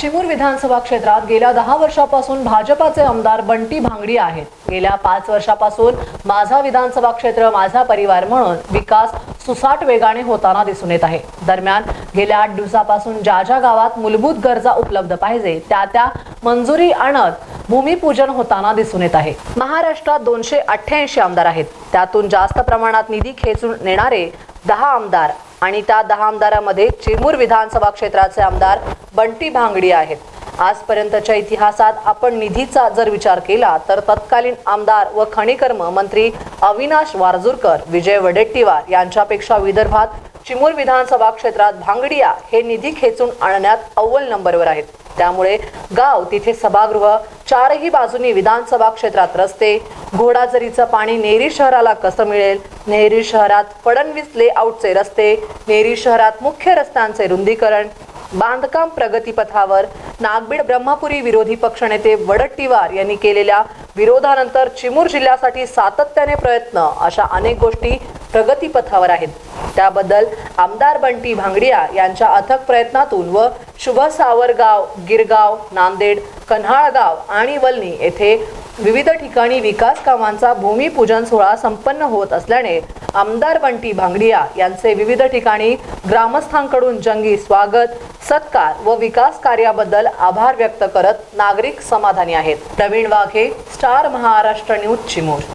चिमूर विधानसभा क्षेत्रात गेल्या दहा वर्षापासून भाजपाचे आमदार बंटी भांगडी आहेत. गेल्या पाच वर्षापासून माझा विधानसभा क्षेत्र माझा परिवार म्हणून विकास सुसाट वेगाने होताना दिसून येत आहे. दरम्यान गेल्या आठ दिवसापासून ज्या ज्या गावात मूलभूत गरजा उपलब्ध पाहिजे त्या त्या मंजुरी आणत भूमिपूजन होताना दिसून येत आहे. महाराष्ट्रात दोनशे अठ्ठ्याऐंशी आमदार आहेत. त्यातून जास्त प्रमाणात निधी खेचून नेणारे दहा आमदार आणि त्या दहा आमदारामध्ये चिमूर विधानसभा क्षेत्राचे आमदार बंटी भांगडी आहेत. आजपर्यंतच्या इतिहासात आपण निधीचा जर विचार केला तर तत्कालीन आमदार व खनिकर्म मंत्री अविनाश वारजूरकर विजय वडेट्टीवार यांच्यापेक्षा विदर्भात चिमूर विधानसभा क्षेत्रात भांगडिया हे निधी खेचून आणण्यात अव्वल नंबरवर आहेत. त्यामुळे गाव तिथे सभागृह चारही बाजूनी विधानसभा क्षेत्रात रस्ते घोडाझरीचं पाणी नेरी शहराला कसं मिळेल? नेरी शहरात फडणवीस लेआउटचे रस्ते नेरी शहरात मुख्य रस्त्यांचे रुंदीकरण बांधकाम प्रगतीपथावर नागबीड ब्रह्मपुरी विरोधी पक्षनेते वडट्टीवार यांनी केलेल्या विरोधानंतर चिमूर जिल्ह्यासाठी सातत्याने प्रयत्न अशा अनेक गोष्टी प्रगतीपथावर आहेत. त्याबद्दल आमदार बंटी भांगडिया यांच्या अथक प्रयत्नातून व शुभ सावरगाव गिरगाव नांदेड कन्हाळगाव आणि वल्नी येथे विविध ठिकाणी विकास कामांचा भूमिपूजन सोहळा संपन्न होत असल्याने आमदार बंटी भांगडिया यांचे विविध ठिकाणी ग्रामस्थांकडून जंगी स्वागत सत्कार व विकास कार्याबद्दल आभार व्यक्त करत नागरिक समाधानी आहेत. Pravin Waghe star Maharashtra news Chimur.